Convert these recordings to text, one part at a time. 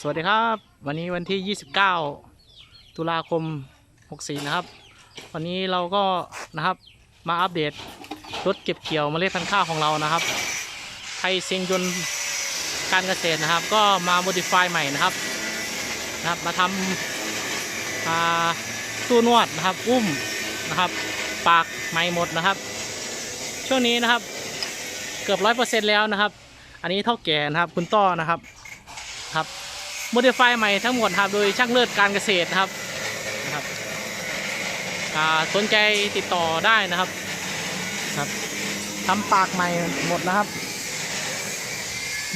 สวัสดีครับ วันนี้วันที่ 29 ตุลาคม 64 นะครับ วันนี้เราก็นะครับมาอัปเดตรถเก็บเกี่ยวเมล็ดพันธุ์ข้าวของเรานะครับไทยเซียงยนการเกษตรนะครับ ก็มา modify ใหม่นะครับนะครับมาทำาตู้นวดนะครับอุ้มนะครับ ปากใหม่หมดนะครับ ช่วงนี้นะครับเกือบร้อยเปอร์เซ็นต์แล้วนะครับ อันนี้เท่าแก่นะครับคุณต้อนะครับครับ โมดิฟายใหม่ทั้งหมดครับ โดยช่างเลิศการเกษตรนะครับนะครับสนใจติดต่อได้นะครับครับทำปากใหม่หมดนะครับ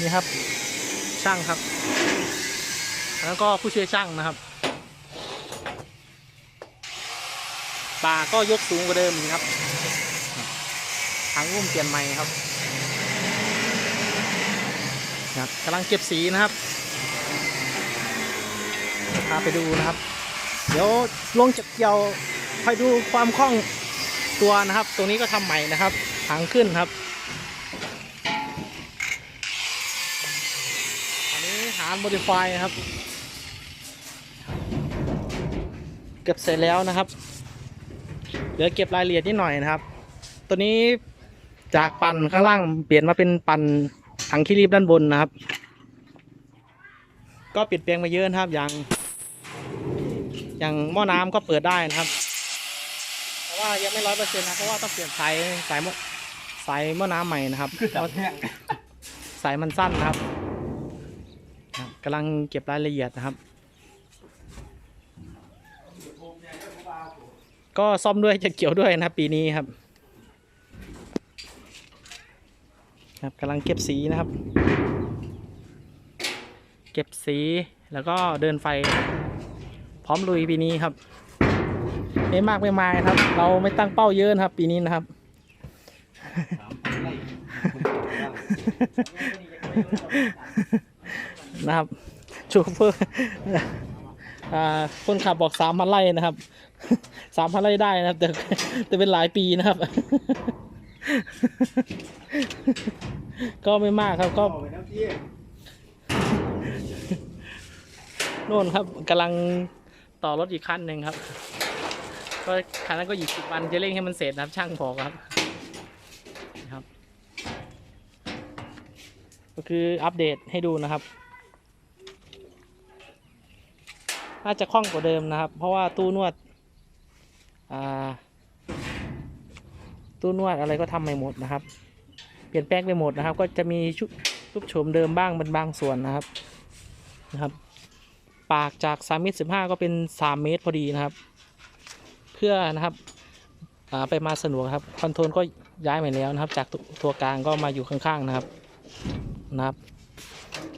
นี่ครับช่างครับ แล้วก็ผู้ช่วยช่างนะครับปากก็ยกสูงกว่าเดิมครับทางอุ้มเปลี่ยนใหม่ครับครับกำลังเก็บสีนะครับาไปดูนะครับ เดี๋ยวลงจากเกี่ยวคอยดูความคล่องตัวนะครับ ตรงนี้ก็ทำใหม่นะครับหางขึ้นครับ อันนี้หาง modify นะครับ เก็บเสร็จแล้วนะครับเหลือเก็บรายละเอียดนิดหน่อยนะครับ ตัวนี้จากปั่นข้างล่างเปลี่ยนมาเป็นปั่นถังขี้รีบด้านบนนะครับ ก็เปลี่ยนแปลงมาเยอะนะครับอย่าง อย่างหม้อน้ำก็เปิดได้นะครับแต่ว่ายังไม่ร้อยเปอร์เซ็นต์นะเพราะว่าต้องเปลี่ยนสายสายหม้อสายหม้อน้ำใหม่นะครับเราะสายมันสั้นนะครับครับกำลังเก็บรายละเอียดนะครับ ก็ซ่อมด้วยจะเกี่ยวด้วยนะครับปีนี้ครับครับกำลังเก็บสีนะครับ เก็บสีแล้วก็เดินไฟ ร้อมลุยปีนี้ครับ ไม่มากไม่มายครับ เราไม่ตั้งเป้าเยอะนะครับปีนี้นะครับนะครับโชเฟอร์อ่าคนขับบอกสามพันไร่นะครับสามพันไร่ได้นะครับ แต่แต่เป็นหลายปีนะครับ ก็ไม่มากครับก็โน่นครับกำลัง ต่อรถอีกคันหนึ่งครับ ก็คันนั้นก็อีกสิบวันจะเร่งให้มันเสร็จนะครับ ช่างบอกครับนะครับ ก็คืออัปเดตให้ดูนะครับ น่าจะคล่องกว่าเดิมนะครับ เพราะว่าตู้นวดอ่าตู้นวดอะไรก็ทำใหม่หมดนะครับ เปลี่ยนแปลงไปหมดนะครับ ก็จะมีชุดรูปโฉมเดิมบ้างเป็นบางส่วนนะครับนะครับ ปากจาก3เมตร15 ก็เป็น 3 เมตรพอดีนะครับ เพื่อนะครับไปมาสะดวกครับคอนโทรลก็ย้ายใหม่แล้วนะครับ จากตัวกลางก็มาอยู่ข้างๆนะครับนะครับ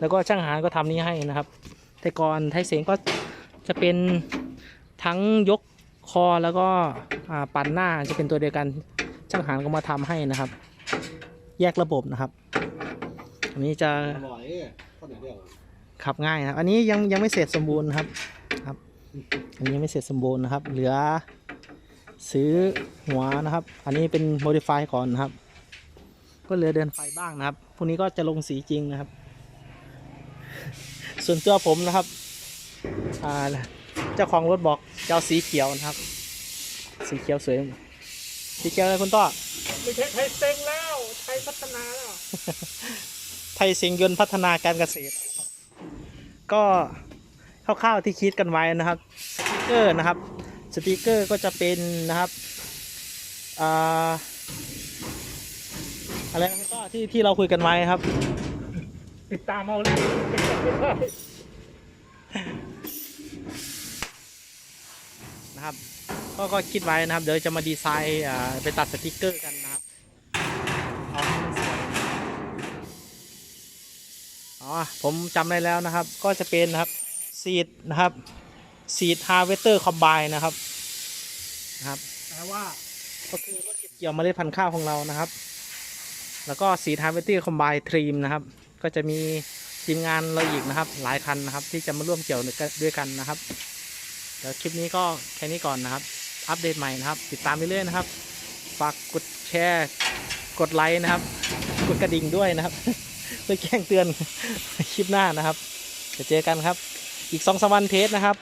แล้วก็ช่างหารก็ทำนี้ให้นะครับ แต่ก่อนไทยเสียงก็จะเป็นทั้งยกคอแล้วก็ปั่นหน้าจะเป็นตัวเดียวกันช่างหารก็มาทำให้นะครับ แยกระบบนะครับ อันนี้จะ ข้าวเหนียวเดียวขับง่ายนะครับอันนี้ยังยังไม่เสร็จสมบูรณ์นะครับครับ อันนี้ยังไม่เสร็จสมบูรณ์นะครับ เหลือซื้อหัวนะครับ อันนี้เป็น modify ก่อนนะครับ ก็เหลือเดินไฟบ้างนะครับพรุ่งนี้ก็จะลงสีจริงนะครับ ส่วนตัวผมนะครับอ่าเจ้าของรถบอกจะเอาสีเขียวนะครับ สีเขียวสวยสีเขียวอะไรคุณต้อไม่ใช่ไทยเซ็งแล้ว ไทยพัฒนาแล้ว ไทยเสียงยนต์พัฒนาการเกษตร ก็คร่าวๆที่คิดกันไว้นะครับสปีกเกอร์นะครับสปีกเกอร์ก็จะเป็นนะครับอะไรก็ที่ที่เราคุยกันไว้ครับ ติดตามเอาเลยนะครับ ก็ก็คิดไว้นะครับ เดี๋ยวจะมาดีไซน์ไปตัดสติกเกอร์กัน อ๋อผมจำได้แล้วนะครับก็จะเป็นนะครับซีดนะครับซีดฮาร์เวสเตอร์คอมไบนะครับนะครับแต่ว่าก็คือรถเก็บเกี่ยวเมล็ดพันธุ์ข้าวของเรานะครับ แล้วก็ซีดฮาร์เวสเตอร์คอมไบทรีมนะครับ ก็จะมีทีมงานเราอีกนะครับ หลายคันนะครับ ที่จะมาร่วมเกี่ยวด้วยกันนะครับเดี๋ยวคลิปนี้ก็แค่นี้ก่อนนะครับ อัปเดตใหม่นะครับ ติดตามเรื่อยๆนะครับฝากกดแชร์ กดไลค์นะครับ กดกระดิ่งด้วยนะครับ เพื่อแจ้งเตือนคลิปหน้านะครับจะเจอกันครับ อีกสองสามวันเทสนะครับ